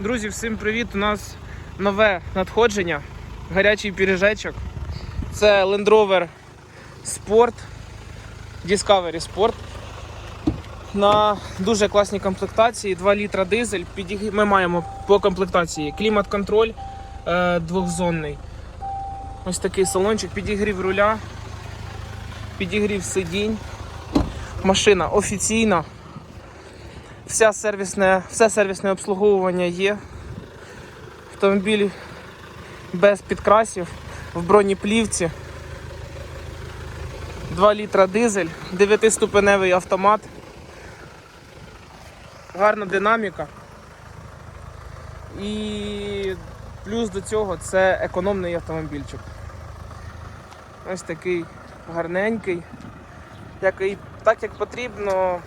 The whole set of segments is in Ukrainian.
Друзі, всім привіт! У нас нове надходження, гарячий піріжечок. Це Land Rover Sport, Discovery Sport. На дуже класній комплектації, 2 літра дизель. Ми маємо по комплектації клімат-контроль е, двохзонний. Ось такий салончик, підігрів руля, підігрів сидінь. Машина офіційна. Вся сервісне, все сервісне обслуговування є. Автомобіль без підкрасів, в бронеплівці. 2 літра дизель, 9-ступеневий автомат. Гарна динаміка. І плюс до цього це економний автомобільчик. Ось такий гарненький, який так як потрібно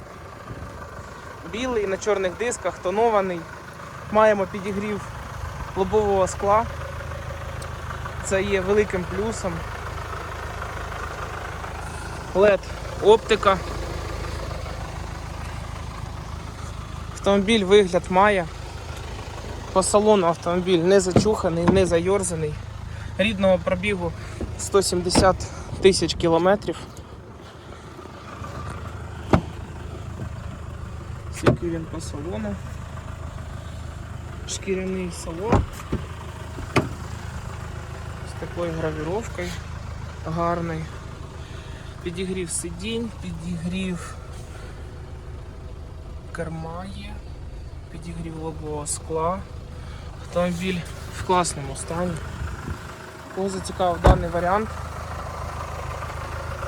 білий на чорних дисках, тонований. Маємо підігрів лобового скла. Це є великим плюсом. LED оптика. Автомобіль вигляд має. По салону автомобіль не зачуханий, не зайорзаний. Рідного пробігу 170 тисяч кілометрів. Який він по салону. Шкіряний салон. З такою гравіровкою гарний. Підігрів сидінь, підігрів керма є, підігрів лобового скла. Автомобіль в класному стані. Кого зацікавив даний варіант,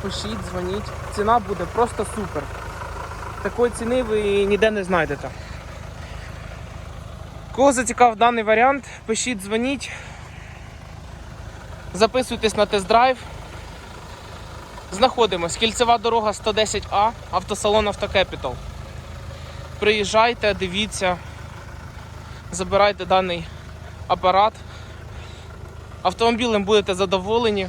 пишіть, дзвоніть. Ціна буде просто супер. Такої ціни ви ніде не знайдете. Кого зацікав даний варіант, пишіть, дзвоніть. Записуйтесь на тест-драйв. Знаходимось. Кільцева дорога 110А, автосалон Автокепітал. Приїжджайте, дивіться, забирайте даний апарат. Автомобілем будете задоволені.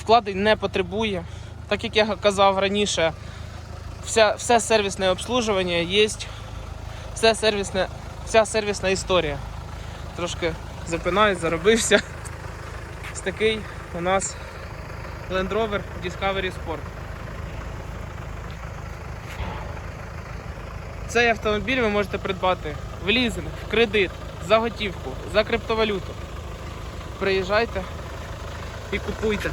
Вкладень не потребує. Так як я казав раніше, вся, все сервісне обслуживання є, все сервісне, вся сервісна історія. Трошки запинаюсь, заробився. Ось такий у нас Land Rover Discovery Sport. Цей автомобіль ви можете придбати в лізинг, в кредит, за готівку, за криптовалюту. Приїжджайте і купуйте.